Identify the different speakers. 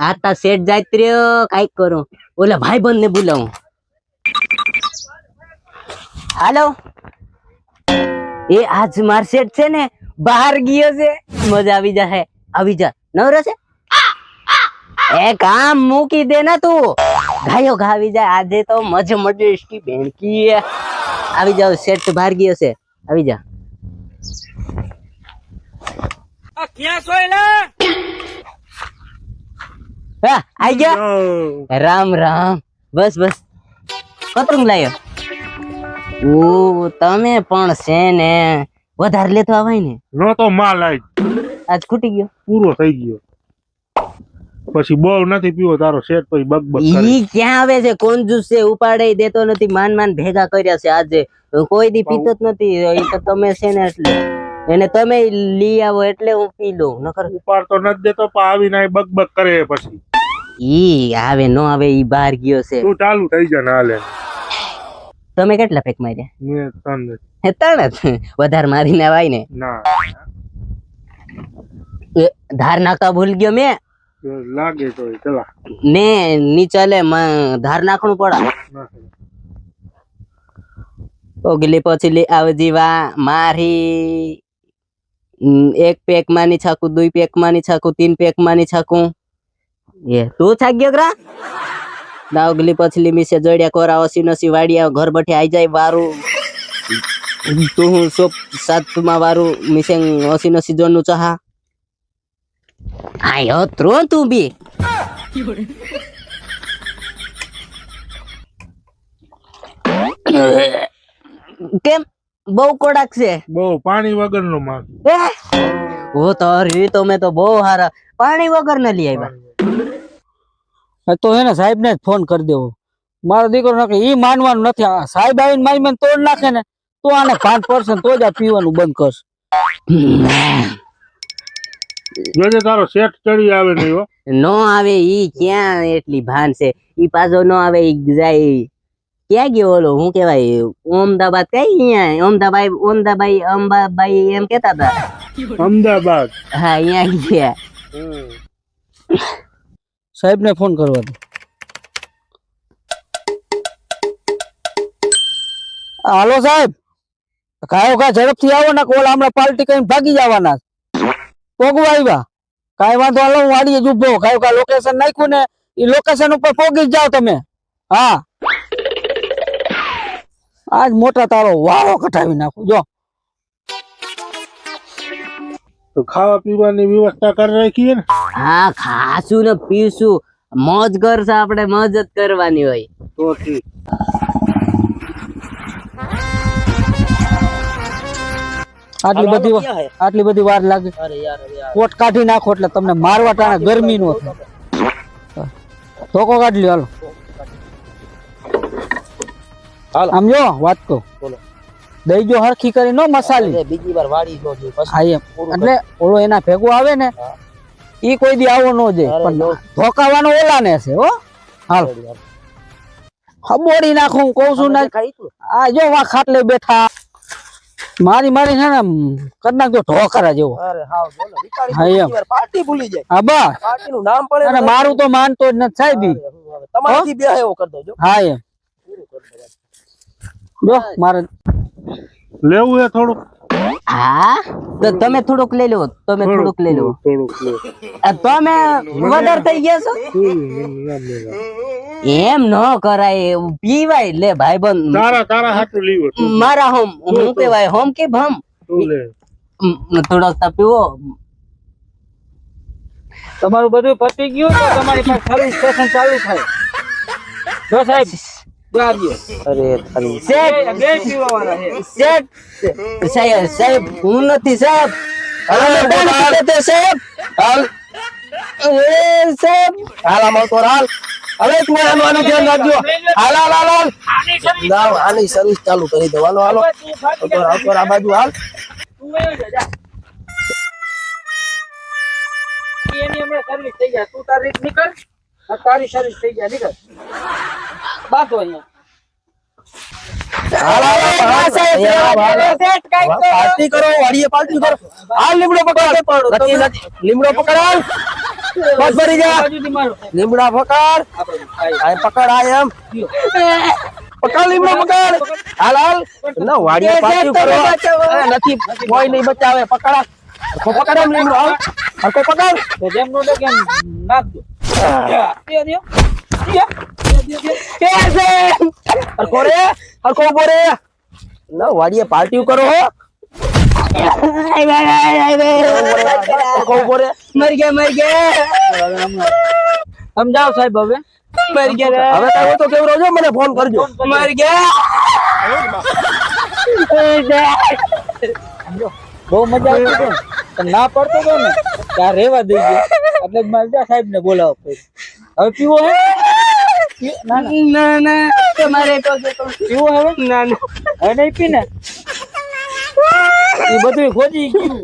Speaker 1: આતા સેટ જાત રહ્યો કાઈક કરો. ઓલા ભાઈબંધ ને બોલાવું. હાલો. એ આજ માર સેટ છે ને બહાર ગયો છે. મજા આવી જશે આવી જા. નવરો છે? એ કામ મૂકી દે ને તું. ગાયો ગાવી જાય આજે તો મજ મજ બેનકી આવી જાવ સેટ બહાર ગયો છે. આવી જા. હા આઈ ગયા? રામ રામ. બસ બસ. કતરું લાયો. ઓ તમે પણ છે ને વધારે લેતો આવાય ને?
Speaker 2: નો તો માલ આજ
Speaker 1: આજ ખૂટી ગયો.
Speaker 2: પૂરો થઈ ગયો. પછી બહુ નથી પીવો તારો શેઠ પછી બગ બગ
Speaker 1: ઈ ક્યાં આવે છે? કોંજુસ છે ઉપાડે દેતો નથી. માન માન ભેગા કર્યા છે આજે. કોઈ દી પીતો જ નથી. એ તો તમે છે ને એટલે. એને તમે લઈ આવો એટલે હું પી લઉં નકર
Speaker 2: ઉપાડ તો નથી દેતો પણ આવીને બગ બગ કરે પછી.
Speaker 1: ઈ આવે નો આવે ઈ બહાર ગયો છે.
Speaker 2: તું ચાલુ થઈ જા ના લે
Speaker 1: તમે કેટલા પેક માર્યા?
Speaker 2: મેં તને
Speaker 1: હે ત્રણ જ? વધારે મારીને આવાય ને.
Speaker 2: ના.
Speaker 1: એ ધાર નાખતા ભૂલ ગયો મેં.
Speaker 2: લાગે તો ચલા.
Speaker 1: ને ની ચાલે ધાર નાખણું પડા. ઓગલી પછી લે આવજી વા મારી એક પેક માની છાકું દુઈ પેક માની છાકું તીન પેક માની છાકું. એ તું થાક ગયો ગ્રા? દાવગલી પછલી મિસે જોડ્યા કોરા ઓસી નસી વાડિયા ઘર બઠે આઈ જાય વારું. તું હું સોપ સાતમાં વારું મિસે ઓસી નસી જોડનું ચહા. આયો ત્રો તું બી. કેમ? બહુ કોડાક છે.
Speaker 2: બહુ પાણી વગર નો માલ.
Speaker 1: ઓ તારી તો મેં તો બહુ હારા. પાણી વગર ના લઈ આવ્યા.
Speaker 3: હા તો એને સાહેબ ને જ ફોન કરી દેવો. મારો દીકરો નાખે ઈ માનવાનું નથી. આ સાહેબ આવીને મારી મને તોડ નાખે ને તો આને પાંચ પર્સન્ટ તો જ આ પીવાનું બંધ કરશે.
Speaker 2: જોજે તારો શેઠ ચડી આવે નહીં હો.
Speaker 1: નો આવે ઈ ક્યાં એટલી ભાન છે? ઈ પાછો નો આવે ઈ જાય. ક્યાં ગયો ઓલો હું કેવાય ઓમદાબાદ કઈ અહીંયા ઓમદાબાઈ ઓમદાબાઈ અંબાબાઈ એમ કેતા હતા
Speaker 2: અમદાવાદ
Speaker 1: હા અહીંયા ગયા
Speaker 3: સાહેબ ને ફોન કરવા દે હાલો સાહેબ કાયો કા ઝડપથી આવો ને ઓલા હમણાં પાર્ટી કરીને ભાગી જવાના પોગવા આવ્યા કાંઈ વાંધો હાલો હું વાડીએ જ ઊભો કાયો કા લોકેશન નાખ્યું ને એ લોકેશન ઉપર પોગી જ જાઓ તમે હા આજ મોટા તારો વાળો કટાવી નાખું. જો.
Speaker 2: તો ખાવા પીવાની વ્યવસ્થા કરી રાખીએ ને?
Speaker 1: હા ખાશું ને પીશું. મોજ કરશે આપણે મોજ જ કરવાની હોય.
Speaker 2: તો
Speaker 3: આટલી બધી આટલી બધી વાર લાગે. કોટ કાઢી નાખો એટલે તમને મારવા ટાણે ગરમી નો ધોકો કાઢી લ્યો હાલો. આમ જો વાત કહું. દઈ જો હરખી કરી નો મસાલી.
Speaker 1: બીજી વાર વાળી જો
Speaker 3: હા એમ. એટલે ઓલો એના ભેગો આવે ને ઈ કોઈ દી આવો નો જાય પણ ધોકાવાનો ઓલા ને છે હો. હાલ. ખબોડી નાખું કહું છું ને. આ જો વા ખાટલે બેઠા. મારી મારી છે ને કરી નાખજો ઢોકરા જેવો. હા એમ.
Speaker 4: પાર્ટી ભૂલી જાય.
Speaker 3: હા બસ.
Speaker 4: પાર્ટી નું નામ પડે
Speaker 3: અને મારું તો માનતો જ નથી સાહેબ ઈ.
Speaker 4: બે એવો કરી દો
Speaker 3: હા એમ. જો મારે
Speaker 2: લેવું હે થોડુંક?
Speaker 1: હા? તો તમે થોડુંક લઈ લો તમે થોડુંક લઈ લો. તમે વધારે થઈ ગયા છો? એમ ન કરાય પીવાય. લે ભાઈબંધ
Speaker 2: તારા તારા હાથું લીવો
Speaker 1: મારા હોમ હું કેવાય હોમ કે ભમ?
Speaker 2: તું લે.
Speaker 1: થોડોક તો પીવો.
Speaker 3: તમારું બધું પતી ગયું તો તમારી પાસે સર્વિસ સ્ટેશન ચાલુ થાય. જો સાહેબ આવ્યો
Speaker 4: અરે ખાલી
Speaker 1: શેઠ
Speaker 3: બે પીવા છે.
Speaker 1: શેઠ સાહેબ સાહેબ હું નથી સાહેબ. અમે કોણ તે સાહેબ. હાલ. એ સાહેબ.
Speaker 4: હાલ આમ આવતો હાલ. હવે તું આનું આનું ધ્યાન રાખજો. હાલ હાલ હાલ હાલ. ના આની સર્વિસ ચાલુ કરી દો હાલો. હાલો આવતો આવતો આ બાજુ હાલ.
Speaker 3: એની હમણાં સર્વિસ થઈ જાય તું તારી નીકળ. તારી સર્વિસ થઈ જાય નીકળ. બાતો અહીંયા.
Speaker 4: લીમડો પકડ. નથી નથી. લીમડો પકડ. બસ ભરી જા લીમડા પકડ. પકડ આ એમ. પકડ લીમડો પકડ. હાલ હાલ. ના કરો. નથી કોઈ નહીં બચાવે. પકડા. પકડ એમ લીમડો હાલ હરખો પકડ. રે ઊભો રે વાડીએ પાર્ટી કરો હો. હરખો ઊભો રે
Speaker 1: મર ગયા મર ગયા.
Speaker 3: સમજાવો સાહેબ હવે?
Speaker 1: મર ગયા.
Speaker 4: હવે કાંઈ તો કેવું રહેજો મને ફોન કરજો.
Speaker 1: મર ગયા.
Speaker 3: બહુ મજા આવી પણ ના પડતો ને ત્યાં રેવા દઈ ગયો એટલે મારે સાહેબ ને બોલાવો હવે પીવો હે. ના ના.
Speaker 1: ના ના તમારે તો
Speaker 3: પીવો હવે
Speaker 1: ના? ના
Speaker 3: હવે નહીં પી એ બધું ખોજી ગયું.